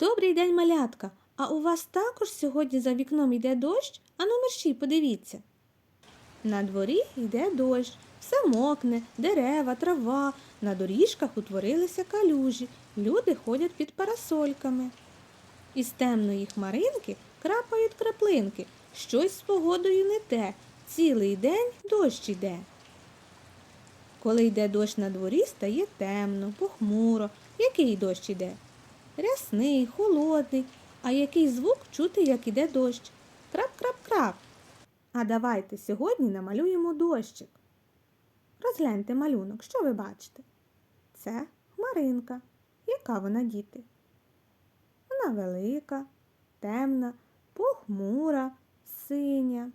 Добрий день, малятка. А у вас також сьогодні за вікном йде дощ? Ану мерщій, подивіться. На дворі йде дощ, все мокне, дерева, трава, на доріжках утворилися калюжі, люди ходять під парасольками. Із темної хмаринки крапають краплинки. Щось з погодою не те. Цілий день дощ іде. Коли йде дощ на дворі, стає темно, похмуро. Який дощ іде? Рясний, холодний. А який звук чути, як іде дощ? Крап-крап-крап. А давайте сьогодні намалюємо дощик. Розгляньте малюнок, що ви бачите? Це хмаринка. Яка вона, діти? Вона велика, темна, похмура, синя.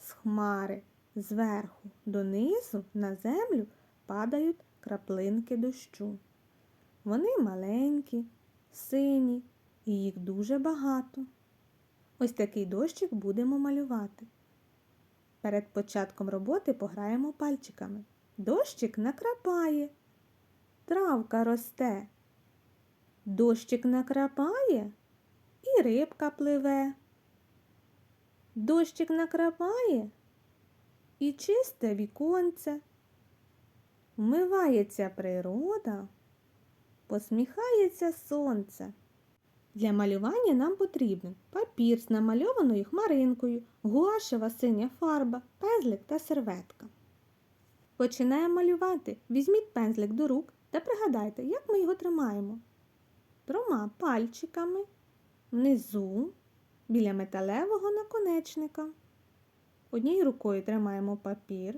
З хмари зверху донизу на землю падають краплинки дощу. Вони маленькі, сині, і їх дуже багато. Ось такий дощик будемо малювати. Перед початком роботи пограємо пальчиками. Дощик накрапає, травка росте. Дощик накрапає і рибка пливе. Дощик накрапає і чисте віконце. Вмивається природа, посміхається сонце. Для малювання нам потрібен папір з намальованою хмаринкою, гуашева синя фарба, пензлик та серветка. Починаємо малювати. Візьміть пензлик до рук та пригадайте, як ми його тримаємо. Трьома пальчиками внизу біля металевого наконечника. Однією рукою тримаємо папір,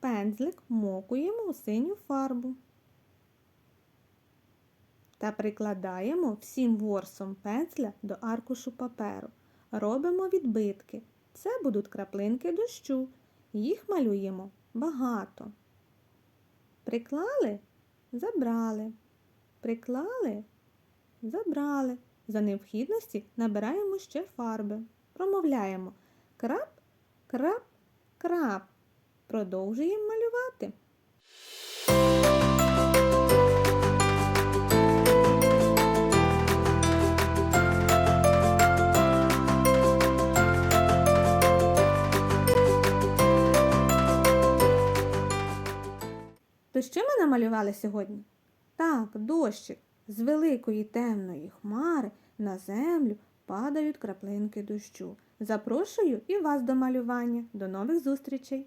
пензлик мокуємо у синю фарбу та прикладаємо всім ворсом пензля до аркушу паперу. Робимо відбитки. Це будуть краплинки дощу. Їх малюємо багато. Приклали, забрали. Приклали, забрали. За необхідності набираємо ще фарби. Промовляємо крап, крап, крап. Продовжуємо малювати. То що ми намалювали сьогодні? Так, дощик. З великої темної хмари на землю падають краплинки дощу. Запрошую і вас до малювання. До нових зустрічей!